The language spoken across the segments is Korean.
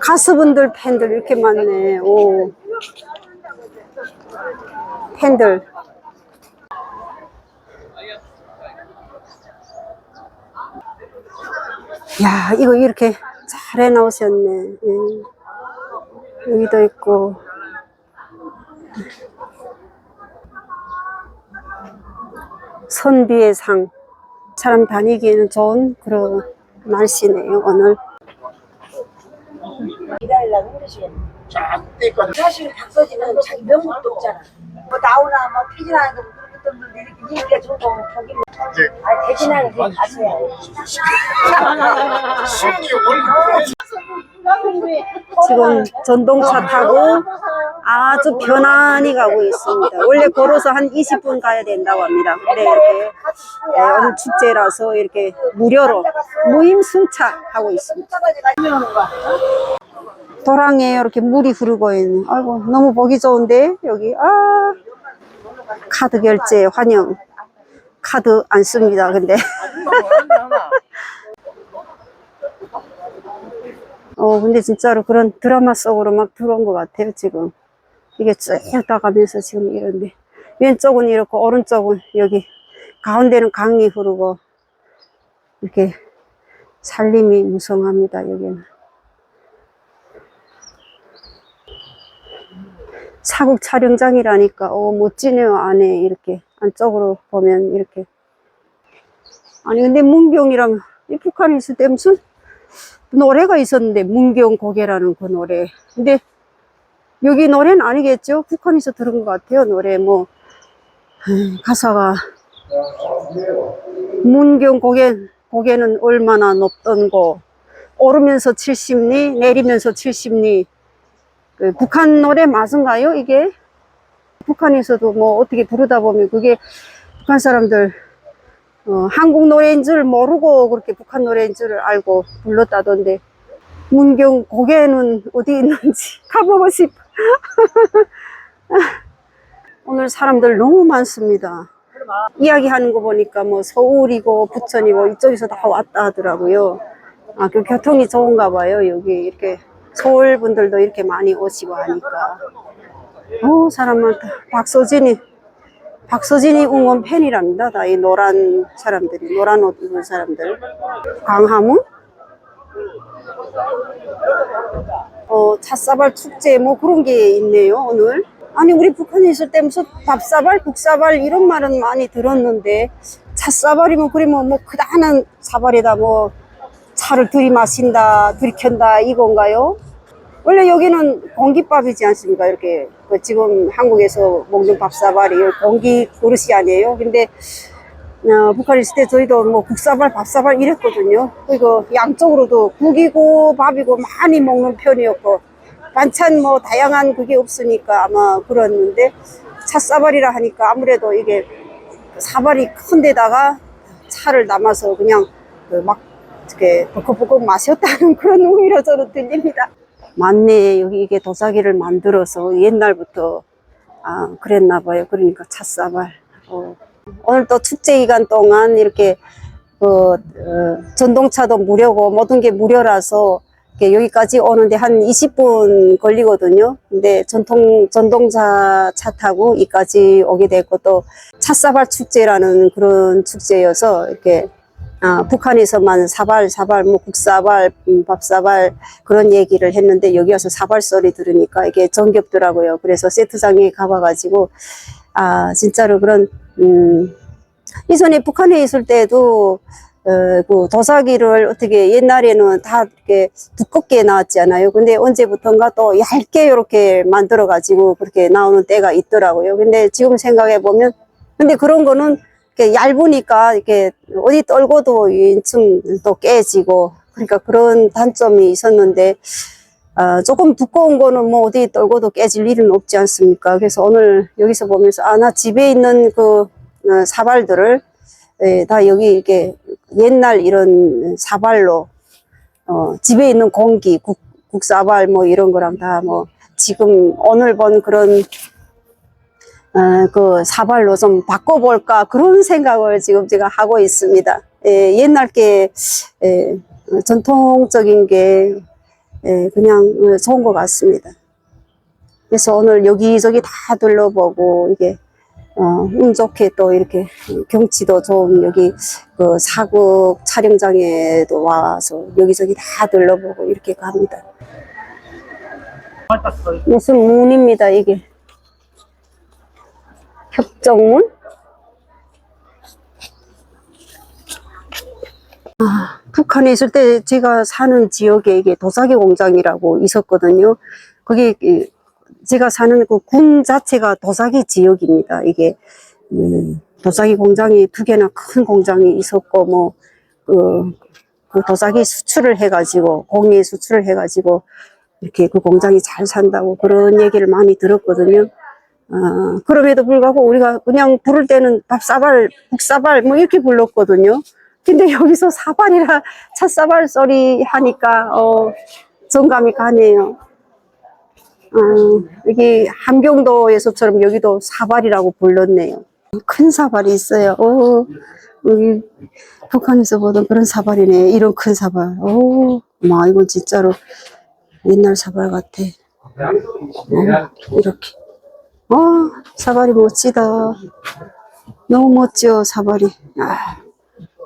가수분들 팬들 이렇게 많네. 오. 팬들. 야, 이거 이렇게 잘 해 놓으셨네. 예. 여기도 있고. 선비의 상. 사람 다니기에는 좋은 그런 날씨네요, 오늘. 사실 박서진은 자기 명목도 없잖아. 뭐 나오나 뭐 피지나 뭐 그런 이렇게 거기 뭐 아, 대신하는 게 가수야. 지금 전동차 타고 아주 편안히 가고 있습니다. 원래 걸어서 한 20분 가야 된다고 합니다. 근데 이렇게 예, 오늘 축제라서 이렇게 무료로 무임승차하고 있습니다. 도랑에 이렇게 물이 흐르고 있네. 아이고 너무 보기 좋은데 여기 아 카드 결제 환영. 카드 안 씁니다. 근데 어, 근데 진짜로 그런 드라마 속으로 막 들어온 것 같아요, 지금. 이게 쭉 따가면서 지금 이런데. 왼쪽은 이렇고, 오른쪽은 여기, 가운데는 강이 흐르고, 이렇게 살림이 무성합니다, 여기는. 사국 촬영장이라니까, 어, 멋지네요, 안에 이렇게. 안쪽으로 보면 이렇게. 아니, 근데 문경이랑, 이 북한에 있을 때 무슨 노래가 있었는데 문경 고개라는 그 노래. 근데 여기 노래는 아니겠죠? 북한에서 들은 것 같아요. 노래 뭐 음, 가사가 문경 고개 고개는 얼마나 높던고 오르면서 70리 내리면서 70리 그 북한 노래 맞은가요? 이게 북한에서도 뭐 어떻게 부르다 보면 그게 북한 사람들 어, 한국 노래인 줄 모르고 그렇게 북한 노래인 줄 알고 불렀다던데 문경 고개는 어디 있는지 가보고 싶어 오늘 사람들 너무 많습니다 이야기하는 거 보니까 뭐 서울이고 부천이고 이쪽에서 다 왔다 하더라고요 아, 그 교통이 좋은가 봐요 여기 이렇게 서울 분들도 이렇게 많이 오시고 하니까 오 사람 많다 박소진이 박서진이 응원 팬이랍니다. 다 이 노란 사람들이, 노란 옷 입은 사람들. 광화문? 어, 찻사발 축제 뭐 그런 게 있네요, 오늘. 아니, 우리 북한에 있을 때 무슨 밥사발, 국사발 이런 말은 많이 들었는데, 찻사발이면 그러면 뭐 크다란 사발에다 뭐 차를 들이마신다, 들이켠다 이건가요? 원래 여기는 공깃밥이지 않습니까? 이렇게 그 지금 한국에서 먹는 밥사발이 공기 그릇이 아니에요. 근데 어, 북한에 있을 때 저희도 뭐 국사발, 밥사발 이랬거든요. 그리고 양쪽으로도 국이고 밥이고 많이 먹는 편이었고 반찬 뭐 다양한 그게 없으니까 아마 그랬는데 찻사발이라 하니까 아무래도 이게 사발이 큰 데다가 차를 담아서 그냥 그막 이렇게 버컥버컥 마셨다는 그런 의미로 저는 들립니다. 맞네. 여기 이게 도자기를 만들어서 옛날부터 아 그랬나 봐요. 그러니까 찻사발. 어. 오늘 또 축제 기간 동안 이렇게 그 어, 전동차도 무료고 모든 게 무료라서 여기까지 오는데 한 20분 걸리거든요. 근데 전통 전동차 차 타고 여기까지 오게 됐고 또 찻사발 축제라는 그런 축제여서 이렇게 아, 북한에서만 사발, 사발, 뭐 국사발, 음, 밥사발 그런 얘기를 했는데 여기 와서 사발 소리 들으니까 이게 정겹더라고요. 그래서 세트장에 가봐가지고 아 진짜로 그런 음, 이전에 북한에 있을 때도 어, 그 도자기를 어떻게 옛날에는 다 이렇게 두껍게 나왔잖아요. 근데 언제부턴가 또 얇게 이렇게 만들어 가지고 그렇게 나오는 때가 있더라고요. 근데 지금 생각해 보면 근데 그런 거는 이렇게 얇으니까 이렇게 어디 떨고도 인층 또 깨지고 그러니까 그런 단점이 있었는데 아, 조금 두꺼운 거는 뭐 어디 떨고도 깨질 일은 없지 않습니까? 그래서 오늘 여기서 보면서 아, 나 집에 있는 그 어, 사발들을 예, 다 여기 이렇게 옛날 이런 사발로 어, 집에 있는 공기, 국, 국사발 뭐 이런 거랑 다 뭐 지금 오늘 본 그런 어, 그 사발로 좀 바꿔볼까 그런 생각을 지금 제가 하고 있습니다. 예, 옛날 게 예, 전통적인 게 예, 그냥 어, 좋은 것 같습니다. 그래서 오늘 여기저기 다 둘러보고 이게 어, 운 좋게 또 이렇게 경치도 좋은 여기 그 사극 촬영장에도 와서 여기저기 다 둘러보고 이렇게 갑니다. 무슨 문입니다 이게 협정문? 아, 북한에 있을 때 제가 사는 지역에 이게 도자기 공장이라고 있었거든요. 거기 이, 제가 사는 그 군 자체가 도자기 지역입니다. 이게 음, 도자기 공장이 두 개나 큰 공장이 있었고 뭐 그, 그 도자기 수출을 해가지고 공예 수출을 해가지고 이렇게 그 공장이 잘 산다고 그런 얘기를 많이 들었거든요. 어, 그럼에도 불구하고 우리가 그냥 부를 때는 밥사발, 북사발 뭐 이렇게 불렀거든요. 근데 여기서 사발이라 찻사발 소리 하니까 어, 정감이 가네요. 어, 여기 함경도에서처럼 여기도 사발이라고 불렀네요. 큰 사발이 있어요. 오, 여기 북한에서 보던 그런 사발이네. 이런 큰 사발. 오, 마 이건 진짜로 옛날 사발 같아. 어, 이렇게. 어, 사발이 멋지다. 너무 멋져, 사발이. 아,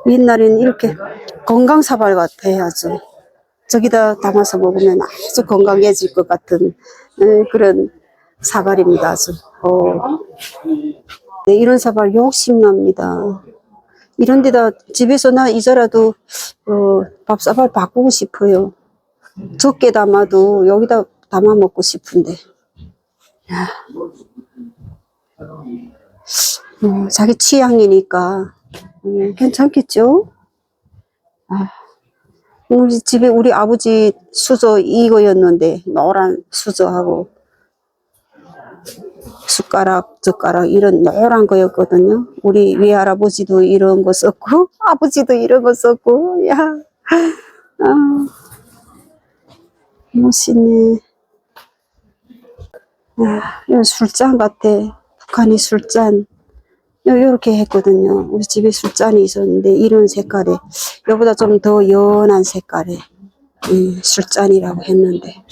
옛날에는 이렇게 건강 사발 같아, 아주. 저기다 담아서 먹으면 아주 건강해질 것 같은 에, 그런 사발입니다, 아주. 어. 네, 이런 사발 욕심납니다. 이런 데다 집에서 나 이제라도 어, 밥사발 바꾸고 싶어요. 적게 담아도 여기다 담아 먹고 싶은데. 야. 어, 자기 취향이니까 음, 괜찮겠죠? 아, 우리 집에 우리 아버지 수저 이거였는데 노란 수저하고 숟가락, 젓가락 이런 노란 거였거든요. 우리 외할아버지도 이런 거 썼고 아버지도 이런 거 썼고 야, 아, 멋있네. 아, 이거 술잔 같아. 북한이 술잔. 이렇게 했거든요. 우리 집에 술잔이 있었는데 이런 색깔에 이보다 좀 더 연한 색깔의 음, 술잔이라고 했는데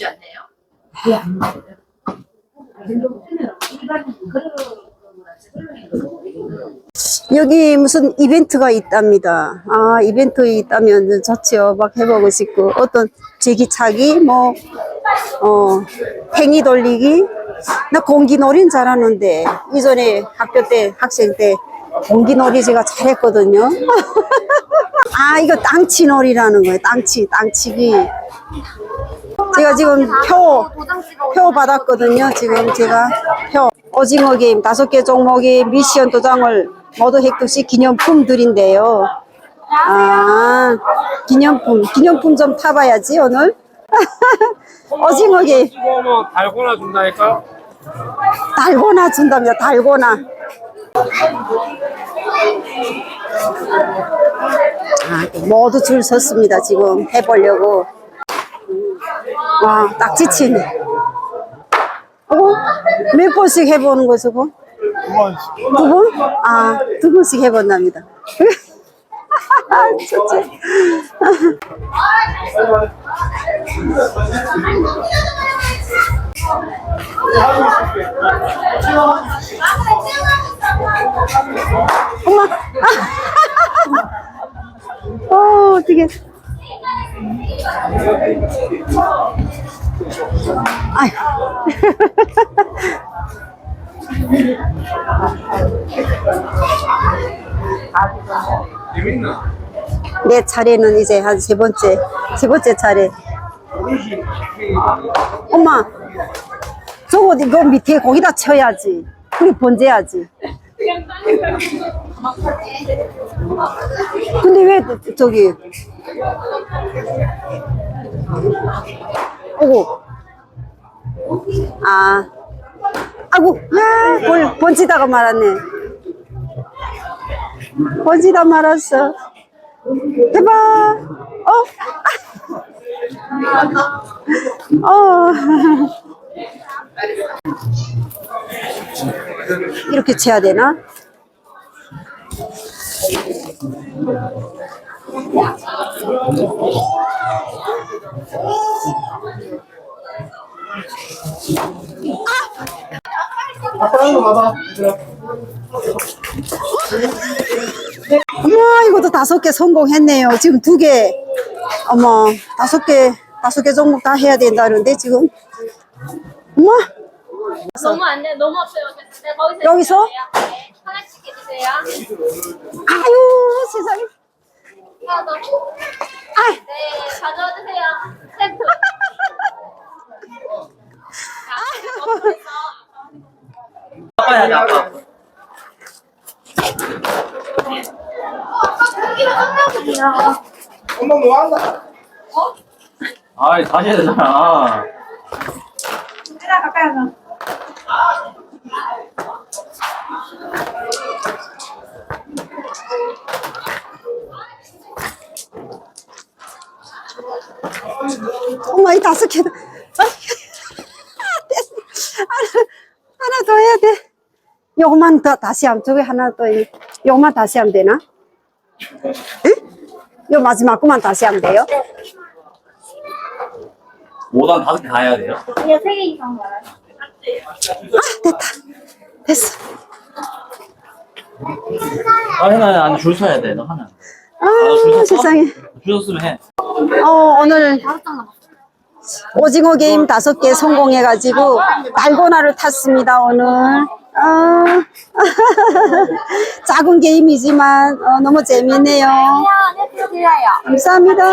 여기 무슨 이벤트가 있답니다. 아 이벤트 있다면 좋죠. 막 해보고 싶고 어떤 제기차기 뭐 어, 팽이 돌리기 나 공기놀이는 잘하는데 이전에 학교 때 학생 때 공기놀이 제가 잘했거든요. 아 이거 땅치놀이라는 거예요. 땅치 땅치기. 제가 지금 표, 표 받았거든요. 지금 제가 표. 오징어 게임 다섯 개 종목의 미션 도장을 모두 획득시 기념품 드린대요. 아, 기념품. 기념품 좀 타봐야지, 오늘. 이거 뭐 달고나 준다니까? 달고나 준답니다. 달고나. 아, 모두 줄 섰습니다. 지금 해보려고. 와, 딱 지치네. 어? 몇 번씩 해보는 거 저거? 두 번? 아, 두 번씩 해본답니다. 좋지. 엄마. 어, 어떻게. 아휴. 재밌나? 내 차례는 이제 한 세 번째, 세 번째 차례. 엄마, 저거 이거 밑에 거기다 쳐야지. 그리고 번제야지. 근데 왜 저기? 오고. 아, 아고, 야, 번, 번지다가 말았네. 번지다 말았어. 해봐. 어? 어. 이렇게 쳐야 되나? 어머, 이것도 다섯 개 성공했네요. 지금 두 개. 어머, 다섯 개, 다섯 개 종목 다 해야 된다는데, 지금. 어머, 너무 안 돼, 너무 없어요. 네, 거기서 여기서? 해주세요. 네, 하나씩 해주세요. 아유, 세상에. 하나 더. 아, 네, 가져와 주세요. 세트. 자, 아빠야 아빠 엄마 뭐 한다? 아이 다시 해야 되잖아 어머, 이 다섯 개. 아, 됐어. 하나, 하나 더 해야 돼. 요것만 더 다시 하면, 저기 하나 더, 이- 요것만 다시 하면 되나? 응? 요 마지막 거만 다시 하면 돼요? 5단 다섯 개다 해야 돼요? 그냥 세개 이상 말아요. 아, 됐다. 됐어. 아 해나 아니 줄 서야 돼 너 하나 아, 세상에. 줄 섰으면 해 어, 오늘 오징어 게임 다섯 개 성공해가지고 달고나를 탔습니다, 오늘. 아, 작은 게임이지만 어, 너무 재밌네요. 안녕히 계세요. 감사합니다.